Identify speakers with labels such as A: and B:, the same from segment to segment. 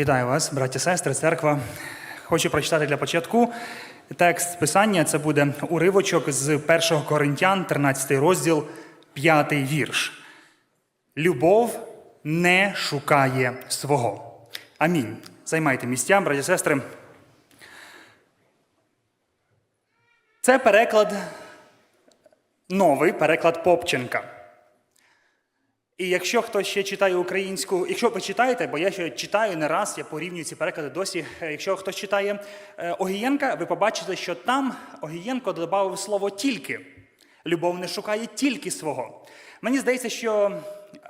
A: Вітаю вас, браті сестри, церква. Хочу прочитати для початку текст писання. Це буде уривочок з 1 Коринтян, 13 розділ, 5 вірш. Любов не шукає свого. Амінь. Займайте місця, браті сестри. Це переклад, новий переклад Попченка. І якщо хтось ще читає українську, якщо ви читаєте, бо я ще читаю не раз, я порівнюю ці переклади досі. Е, Якщо хтось читає е, Огієнка, ви побачите, що там Огієнко додав слово тільки. Любов не шукає тільки свого. Мені здається, що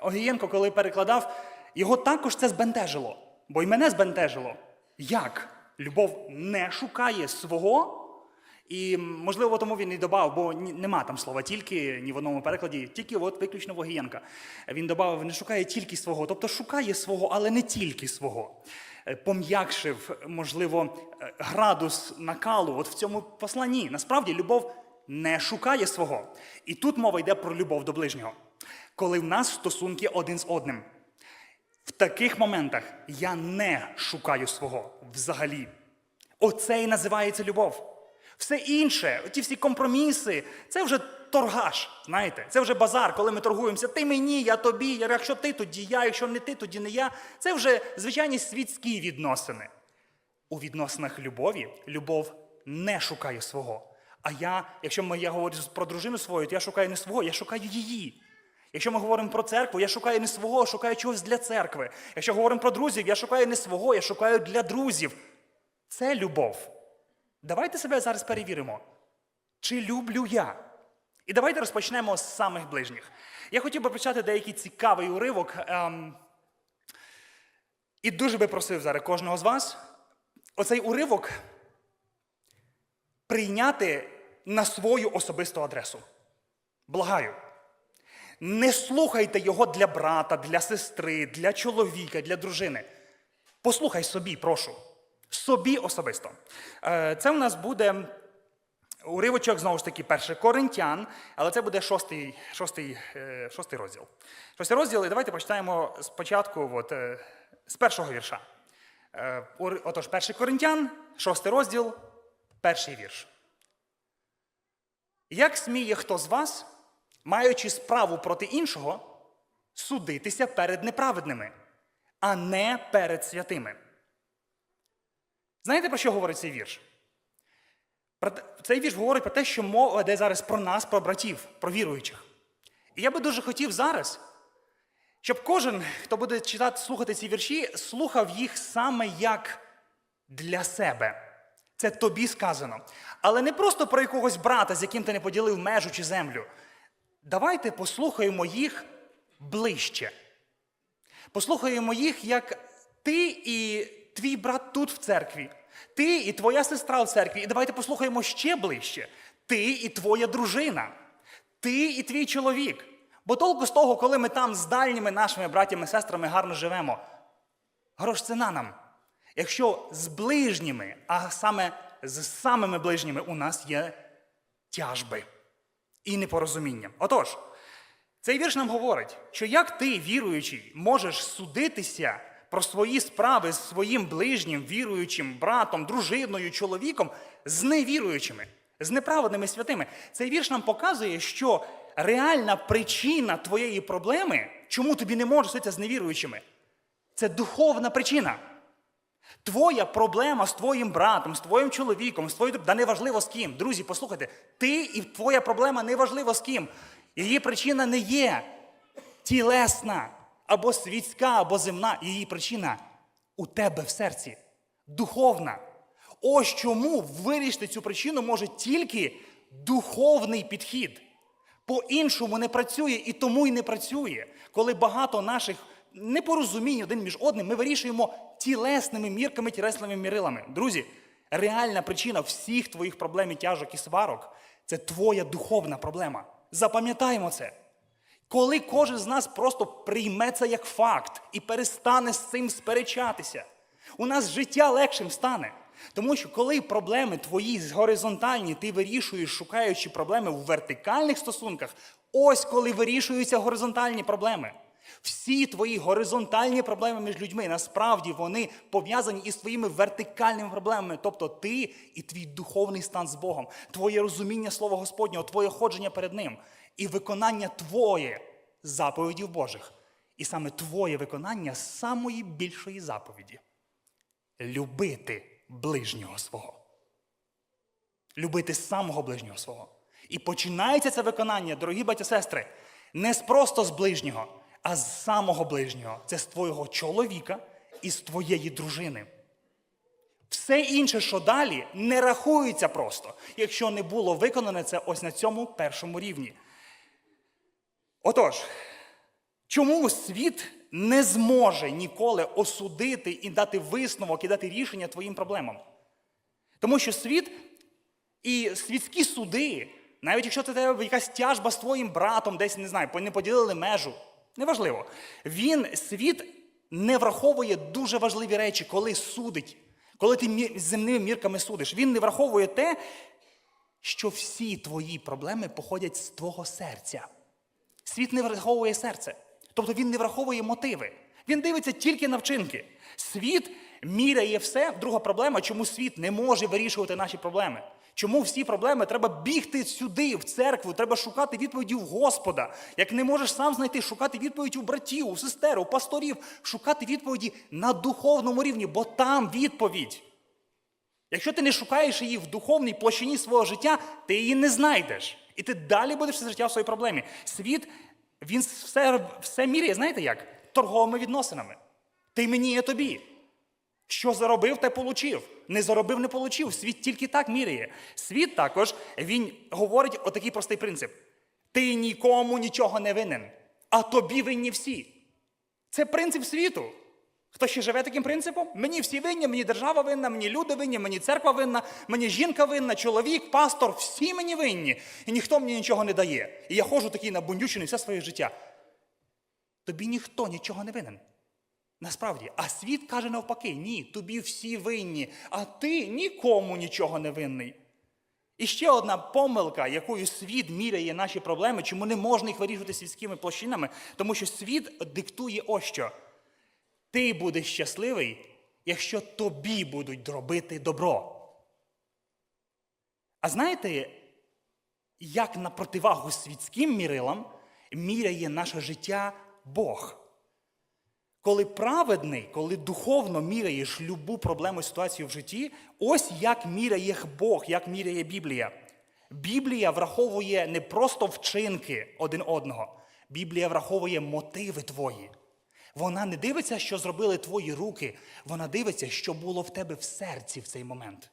A: Огієнко, коли перекладав, його також це збентежило. Бо й мене збентежило. Як? Любов не шукає свого? І можливо, тому він і додав, бо нема там слова тільки ні в одному перекладі, тільки от виключно Вогієнка. Він додав, не шукає тільки свого, тобто шукає свого, але не тільки свого. Е, Пом'якшив, можливо, е, градус накалу от в цьому посланні. Насправді, любов не шукає свого. І тут мова йде про любов до ближнього, коли в нас стосунки один з одним. В таких моментах я не шукаю свого взагалі. Оце і називається любов. Все інше, ті всі компроміси, це вже торгаш. Знаєте, це вже базар, коли ми торгуємося. Ти мені, я тобі. Якщо ти, тоді я, якщо не ти, тоді не я. Це вже звичайні світські відносини. У відносинах любові любов не шукає свого. А я, якщо ми, я говорю про дружину свою, то я шукаю не свого, я шукаю її. Якщо ми говоримо про церкву, я шукаю не свого, а шукаю чогось для церкви. Якщо говоримо про друзів, я шукаю не свого, я шукаю для друзів. Це любов. Давайте себе зараз перевіримо. Чи люблю я? І давайте розпочнемо з самих ближніх. Я хотів би почати деякий цікавий уривок. Ем, і дуже би просив зараз кожного з вас оцей уривок прийняти на свою особисту адресу. Благаю. Не слухайте його для брата, для сестри, для чоловіка, для дружини. Послухай собі, прошу. Собі особисто. Е, Це у нас буде уривочок, знову ж таки, перше Коринтян, але це буде шостий, шостий, е, шостий розділ. Шостий розділ, і давайте почитаємо спочатку от, е, з першого вірша. Отож, перший Коринтян, шостий розділ, перший вірш. Як сміє хто з вас, маючи справу проти іншого, судитися перед неправедними, а не перед святими? Знаєте, про що говорить цей вірш? Цей вірш говорить про те, що мова йде зараз про нас, про братів, про віруючих. І я би дуже хотів зараз, щоб кожен, хто буде читати, слухати ці вірші, слухав їх саме як для себе. Це тобі сказано. Але не просто про якогось брата, з яким ти не поділив межу чи землю. Давайте послухаємо їх ближче. Послухаємо їх, як ти і твій брат тут в церкві, ти і твоя сестра в церкві. І давайте послухаємо ще ближче. Ти і твоя дружина, ти і твій чоловік. Бо толку з того, коли ми там з дальніми нашими братями і сестрами гарно живемо, грош ціна нам. Якщо з ближніми, а саме з самими ближніми у нас є тяжби і непорозуміння. Отож, цей вірш нам говорить, що як ти, віруючий, можеш судитися про свої справи з своїм ближнім, віруючим братом, дружиною, чоловіком з невіруючими, з неправедними святими. Цей вірш нам показує, що реальна причина твоєї проблеми, чому тобі не можеш судитися з невіруючими, це духовна причина. Твоя проблема з твоїм братом, з твоїм чоловіком, з твоїм да неважливо з ким. Друзі, послухайте, ти і твоя проблема неважливо з ким. Її причина не є тілесна, або світська, або земна. Її причина у тебе в серці, духовна. Ось чому вирішити цю причину може тільки духовний підхід. По-іншому не працює і тому й не працює. Коли багато наших непорозумінь один між одним, ми вирішуємо тілесними мірками, тілесними мірилами. Друзі, реальна причина всіх твоїх проблем і тяжок і сварок це твоя духовна проблема. Запам'ятаємо це. Коли кожен з нас просто прийме це як факт і перестане з цим сперечатися, у нас життя легшим стане. Тому що коли проблеми твої горизонтальні, ти вирішуєш, шукаючи проблеми в вертикальних стосунках, ось коли вирішуються горизонтальні проблеми. Всі твої горизонтальні проблеми між людьми насправді вони пов'язані із твоїми вертикальними проблемами, тобто ти і твій духовний стан з Богом, твоє розуміння Слова Господнього, твоє ходження перед Ним і виконання твоє заповідів Божих. І саме твоє виконання самої більшої заповіді любити ближнього свого. Любити самого ближнього свого. І починається це виконання, дорогі батьки сестри, не з просто з ближнього, а з самого ближнього. Це з твого чоловіка і з твоєї дружини. Все інше, що далі, не рахується просто, якщо не було виконане це ось на цьому першому рівні. Отож, чому світ не зможе ніколи осудити і дати висновок і дати рішення твоїм проблемам? Тому що світ і світські суди, навіть якщо це тебе якась тяжба з твоїм братом, десь не знаю, не поділили межу, неважливо. Він світ не враховує дуже важливі речі, коли судить, коли ти земними мірками судиш. Він не враховує те, що всі твої проблеми походять з твого серця. Світ не враховує серце. Тобто він не враховує мотиви. Він дивиться тільки на вчинки. Світ міряє все. Друга проблема, чому світ не може вирішувати наші проблеми. Чому всі проблеми треба бігти сюди, в церкву, треба шукати відповіді в Господа. Як не можеш сам знайти, шукати відповідь у братів, у сестер, у пасторів, шукати відповіді на духовному рівні, бо там відповідь. Якщо ти не шукаєш її в духовній площині свого життя, ти її не знайдеш. І ти далі будеш все життя в своїй проблемі. Світ, він все, все міряє, знаєте як? Торговими відносинами. Ти мені, я тобі. Що заробив, те получив. Не заробив, не получив. Світ тільки так міряє. Світ також він говорить отакий простий принцип: ти нікому нічого не винен, а тобі винні всі. Це принцип світу. Хто ще живе таким принципом? Мені всі винні, мені держава винна, мені люди винні, мені церква винна, мені жінка винна, чоловік, пастор, всі мені винні. І ніхто мені нічого не дає. І я ходжу такий набундючений все своє життя. Тобі ніхто нічого не винен. Насправді, а світ каже навпаки: ні, тобі всі винні, а ти нікому нічого не винний. І ще одна помилка, якою світ міряє наші проблеми, чому не можна їх вирішувати світськими площинами, тому що світ диктує ось що. Ти будеш щасливий, якщо тобі будуть робити добро. А знаєте, як на противагу світським мірилам міряє наше життя Бог? Коли праведний, коли духовно міряєш любу проблему ситуацію в житті, ось як міряє Бог, як міряє Біблія. Біблія враховує не просто вчинки один одного, Біблія враховує мотиви твої. Вона не дивиться, що зробили твої руки, вона дивиться, що було в тебе в серці в цей момент.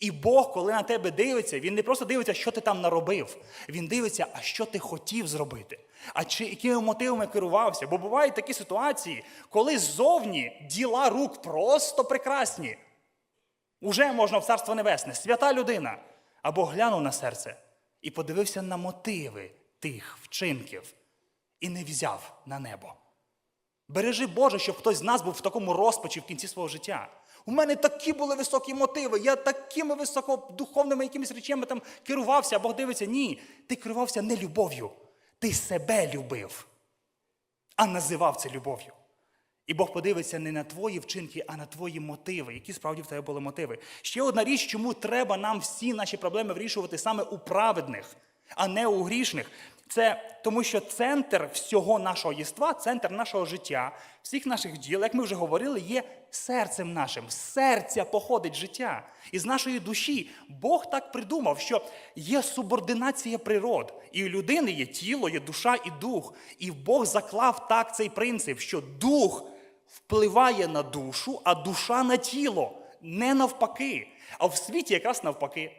A: І Бог, коли на тебе дивиться, він не просто дивиться, що ти там наробив. Він дивиться, а що ти хотів зробити, а чи якими мотивами керувався. Бо бувають такі ситуації, коли ззовні діла рук просто прекрасні. Уже можна в царство небесне, свята людина. Або глянув на серце і подивився на мотиви тих вчинків і не взяв на небо. Бережи Боже, щоб хтось з нас був в такому розпачі в кінці свого життя. У мене такі були високі мотиви, я такими високодуховними якимись речами там керувався, а Бог дивиться, ні, ти керувався не любов'ю, ти себе любив, а називав це любов'ю. І Бог подивиться не на твої вчинки, а на твої мотиви, які справді в тебе були мотиви. Ще одна річ, чому треба нам всі наші проблеми вирішувати саме у праведних, а не у грішних. Це тому, що центр всього нашого єства, центр нашого життя, всіх наших діл, як ми вже говорили, є серцем нашим. З серця походить життя. І з нашої душі Бог так придумав, що є субординація природ. І у людини є тіло, є душа і дух. І Бог заклав так цей принцип, що дух впливає на душу, а душа на тіло. Не навпаки. А в світі якраз навпаки.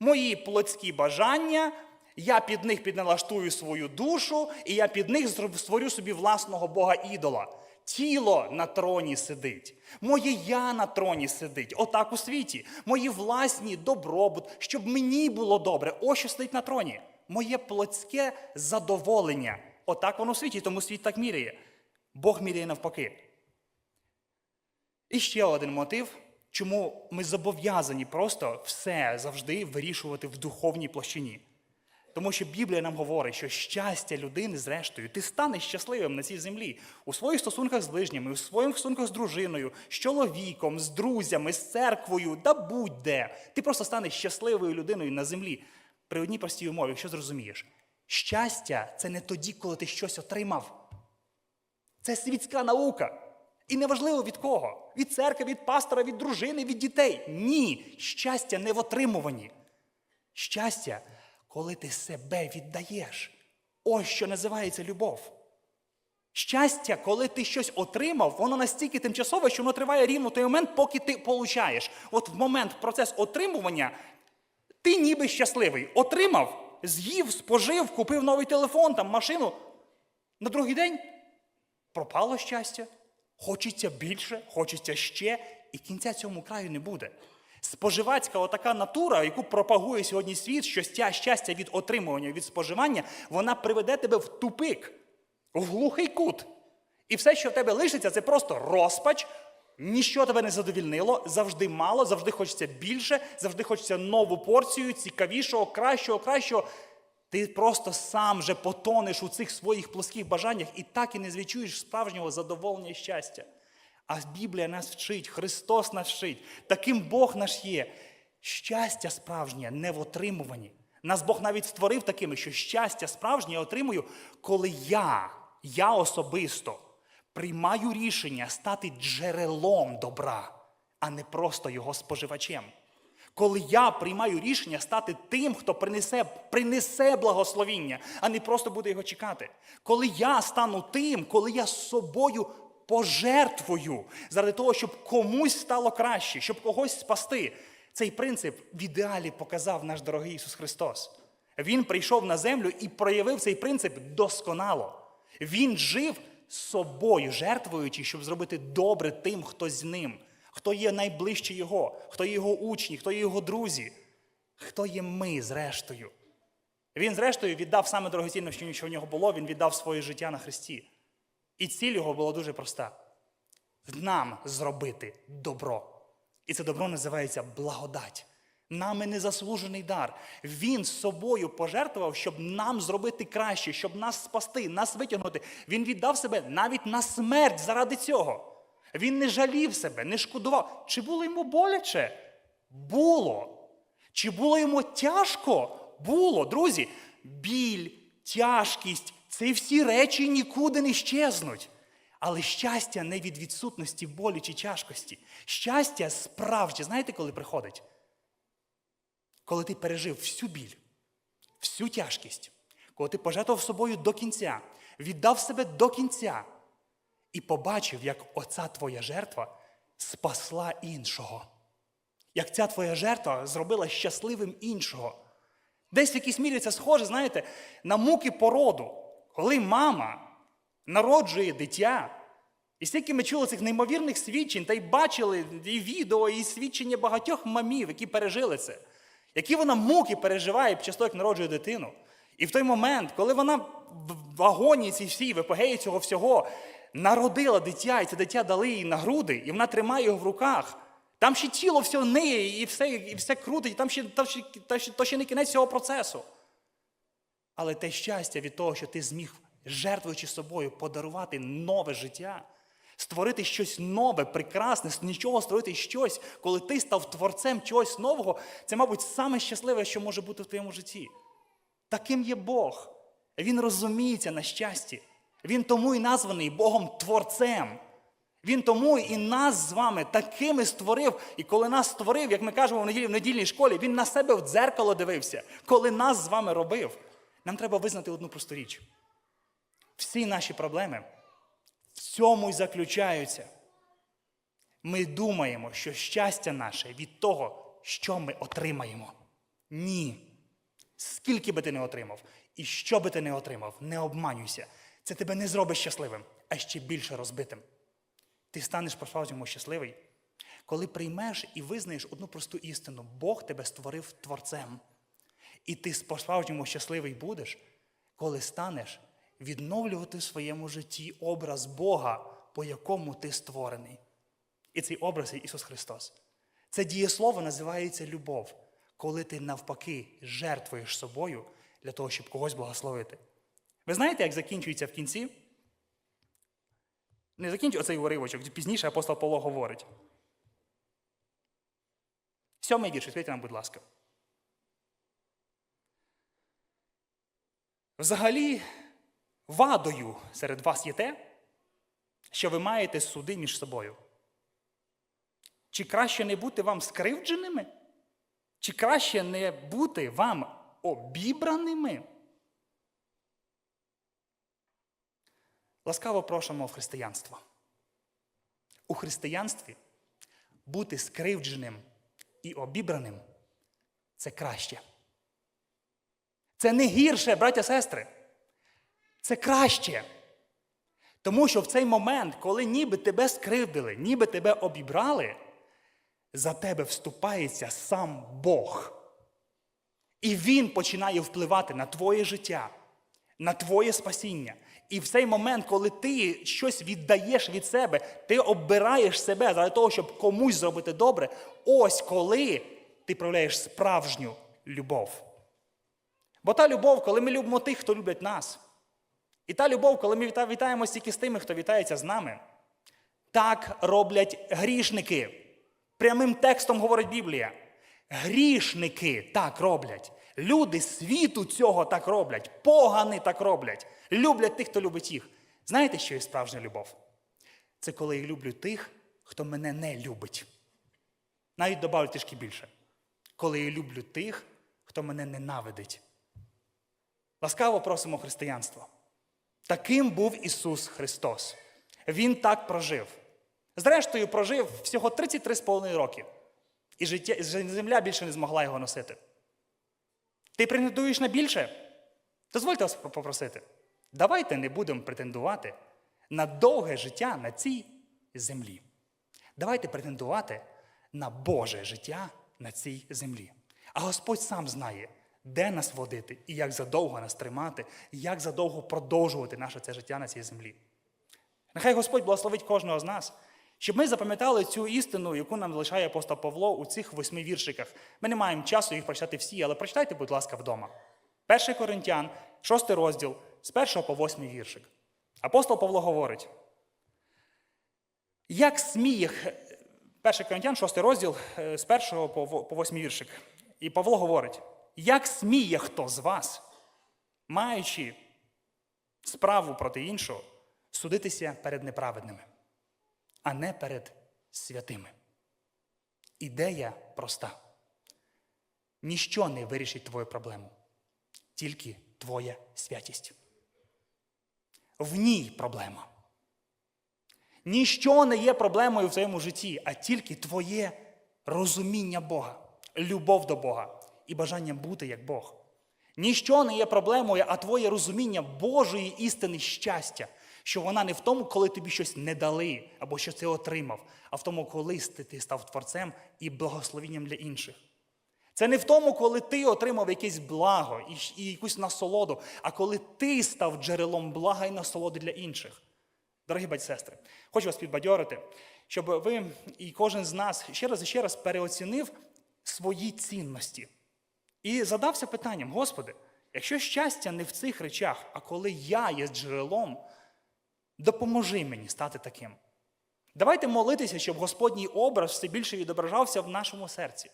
A: Мої плотські бажання, я під них підналаштую свою душу, і я під них створю собі власного Бога ідола. Тіло на троні сидить, моє я на троні сидить. Отак у світі. Мої власні добробут, щоб мені було добре. Ось що сидить на троні. Моє плотське задоволення. Отак воно у світі, тому світ так міряє. Бог міряє навпаки. І ще один мотив, чому ми зобов'язані просто все завжди вирішувати в духовній площині. Тому що Біблія нам говорить, що щастя людини, зрештою, ти станеш щасливим на цій землі у своїх стосунках з ближніми, у своїх стосунках з дружиною, з чоловіком, з друзями, з церквою, да будь-де. Ти просто станеш щасливою людиною на землі. При одній простій умові, якщо зрозумієш, щастя це не тоді, коли ти щось отримав. Це світська наука. І неважливо від кого: від церкви, від пастора, від дружини, від дітей. Ні, щастя не в отримуванні. Щастя, коли ти себе віддаєш. Ось що називається любов. Щастя, коли ти щось отримав, воно настільки тимчасове, що воно триває рівно той момент, поки ти получаєш. От в момент процес отримування ти ніби щасливий. Отримав, з'їв, спожив, купив новий телефон, там машину. На другий день пропало щастя. Хочеться більше, хочеться ще, і кінця цьому краю не буде. Споживацька отака натура, яку пропагує сьогодні світ, що ця щастя від отримування, від споживання, вона приведе тебе в тупик, в глухий кут. І все, що в тебе лишиться, це просто розпач, ніщо тебе не задовільнило, завжди мало, завжди хочеться більше, завжди хочеться нову порцію, цікавішого, кращого, кращого. Ти просто сам же потонеш у цих своїх плоских бажаннях і так і не звідчуєш справжнього задоволення і щастя. А Біблія нас вчить, Христос нас вчить, таким Бог наш є. Щастя справжнє не в отримуванні. Нас Бог навіть створив такими, що щастя справжнє я отримую, коли я, я особисто приймаю рішення стати джерелом добра, а не просто його споживачем. Коли я приймаю рішення стати тим, хто принесе, принесе благословіння, а не просто буде його чекати. Коли я стану тим, коли я з собою пожертвую заради того, щоб комусь стало краще, щоб когось спасти. Цей принцип в ідеалі показав наш дорогий Ісус Христос. Він прийшов на землю і проявив цей принцип досконало. Він жив собою, жертвуючи, щоб зробити добре тим, хто з ним, хто є найближче Його, хто є його учні, хто є його друзі, хто є ми, зрештою. Він, зрештою, віддав саме дорогоцінне, що в нього було, він віддав своє життя на Христі. І ціль його була дуже проста: нам зробити добро. І це добро називається благодать. Нами незаслужений дар. Він з собою пожертвував, щоб нам зробити краще, щоб нас спасти, нас витягнути. Він віддав себе навіть на смерть заради цього. Він не жалів себе, не шкодував. Чи було йому боляче? Було. Чи було йому тяжко? Було. Друзі, біль, тяжкість ці всі речі нікуди не щезнуть. Але щастя не від відсутності болі чи тяжкості. Щастя справжнє, знаєте, коли приходить? Коли ти пережив всю біль, всю тяжкість, коли ти пожертвував собою до кінця, віддав себе до кінця і побачив, як оця твоя жертва спасла іншого. Як ця твоя жертва зробила щасливим іншого. Десь в якійсь мірі це схоже, знаєте, на муки породу, коли мама народжує дитя. І стільки ми чули цих неймовірних свідчень, та й бачили і відео, і свідчення багатьох мамів, які пережили це, які вона муки переживає під час того, як народжує дитину. І в той момент, коли вона в агонії цій всій, в епогеї цього всього, народила дитя, і це дитя дали їй на груди, і вона тримає його в руках. Там ще тіло все ниє, і все і все крутить, там ще, там ще, там ще, то ще не кінець цього процесу. Але те щастя від того, що ти зміг, жертвуючи собою, подарувати нове життя, створити щось нове, прекрасне, з нічого створити щось, коли ти став творцем чогось нового, це, мабуть, саме щасливе, що може бути в твоєму житті. Таким є Бог. Він розуміється на щасті. Він тому і названий Богом Творцем. Він тому і нас з вами такими створив. І коли нас створив, як ми кажемо в неділі, в недільній школі, він на себе в дзеркало дивився, коли нас з вами робив. Нам треба визнати одну просту річ. Всі наші проблеми в цьому й заключаються. Ми думаємо, що щастя наше від того, що ми отримаємо. Ні. Скільки би ти не отримав, і що би ти не отримав, не обманюйся. Це тебе не зробить щасливим, а ще більше розбитим. Ти станеш по-справжньому щасливий, коли приймеш і визнаєш одну просту істину: Бог тебе створив творцем. І ти по-справжньому щасливий будеш, коли станеш відновлювати в своєму житті образ Бога, по якому ти створений. І цей образ є Ісус Христос. Це дієслово називається любов, коли ти навпаки жертвуєш собою для того, щоб когось благословити. Ви знаєте, як закінчується в кінці? Не закінчується оцей уривочок, пізніше апостол Павло говорить. Сьомий вірш, відкрийте нам, будь ласка. Взагалі, вадою серед вас є те, що ви маєте суди між собою. Чи краще не бути вам скривдженими? Чи краще не бути вам обібраними? Ласкаво прошимо християнство. У християнстві бути скривдженим і обібраним це краще. Це не гірше, браття сестри. Це краще. Тому що в цей момент, коли ніби тебе скривдили, ніби тебе обібрали, за тебе вступається сам Бог. І Він починає впливати на твоє життя, на твоє спасіння. І в цей момент, коли ти щось віддаєш від себе, ти обираєш себе заради того, щоб комусь зробити добре, ось коли ти проявляєш справжню любов. Бо та любов, коли ми любимо тих, хто люблять нас. І та любов, коли ми віта- вітаємося тільки з тими, хто вітається з нами. Так роблять грішники. Прямим текстом говорить Біблія. Грішники так роблять. Люди світу цього так роблять. Погани так роблять. Люблять тих, хто любить їх. Знаєте, що є справжня любов? Це коли я люблю тих, хто мене не любить. Навіть добавлю трішки більше. Коли я люблю тих, хто мене ненавидить. Ласкаво просимо християнство. Таким був Ісус Христос. Він так прожив. Зрештою, прожив всього 33,5 роки. І життя, земля більше не змогла його носити. Ти претендуєш на більше? Дозвольте вас попросити. Давайте не будемо претендувати на довге життя на цій землі. Давайте претендувати на Боже життя на цій землі. А Господь сам знає, де нас водити і як задовго нас тримати, і як задовго продовжувати наше це життя на цій землі. Нехай Господь благословить кожного з нас, щоб ми запам'ятали цю істину, яку нам залишає апостол Павло у цих восьми віршиках. Ми не маємо часу їх прочитати всі, але прочитайте, будь ласка, вдома. 1 Коринтян, 6 розділ, з 1 по 8 віршик. Апостол Павло говорить: як сміє, 1 Коринтян, 6 розділ, е, з 1 по во- по 8 віршик. І Павло говорить: як сміє хто з вас, маючи справу проти іншого, судитися перед неправедними, а не перед святими. Ідея проста. Ніщо не вирішить твою проблему, тільки твоя святість. В ній проблема. Ніщо не є проблемою в твоєму житті, а тільки твоє розуміння Бога, любов до Бога і бажання бути як Бог. Ніщо не є проблемою, а твоє розуміння Божої істини щастя, що вона не в тому, коли тобі щось не дали або що ти отримав, а в тому, коли ти став творцем і благословенням для інших. Це не в тому, коли ти отримав якесь благо і, якусь насолоду, а коли ти став джерелом блага і насолоди для інших. Дорогі батьки сестри, хочу вас підбадьорити, щоб ви і кожен з нас ще раз і ще раз переоцінив свої цінності і задався питанням: Господи, якщо щастя не в цих речах, а коли я є джерелом, допоможи мені стати таким. Давайте молитися, щоб Господній образ все більше відображався в нашому серці.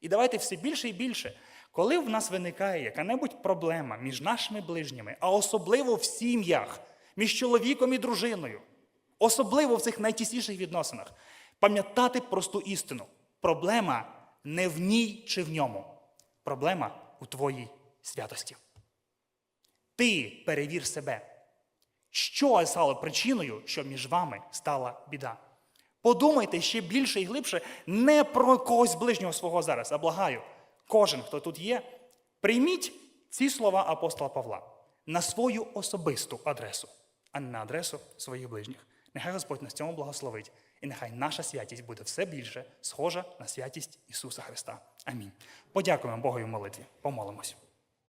A: І давайте все більше і більше, коли в нас виникає яка-небудь проблема між нашими ближніми, а особливо в сім'ях, між чоловіком і дружиною, особливо в цих найтісніших відносинах, пам'ятати просту істину. Проблема не в ній чи в ньому. Проблема у твоїй святості. Ти перевір себе. Що стало причиною, що між вами стала біда? Подумайте ще більше і глибше не про когось ближнього свого зараз, а благаю. Кожен, хто тут є, прийміть ці слова апостола Павла на свою особисту адресу, а не на адресу своїх ближніх. Нехай Господь нас цьому благословить, і нехай наша святість буде все більше схожа на святість Ісуса Христа. Амінь. Подякуємо Богу в молитві. Помолимось.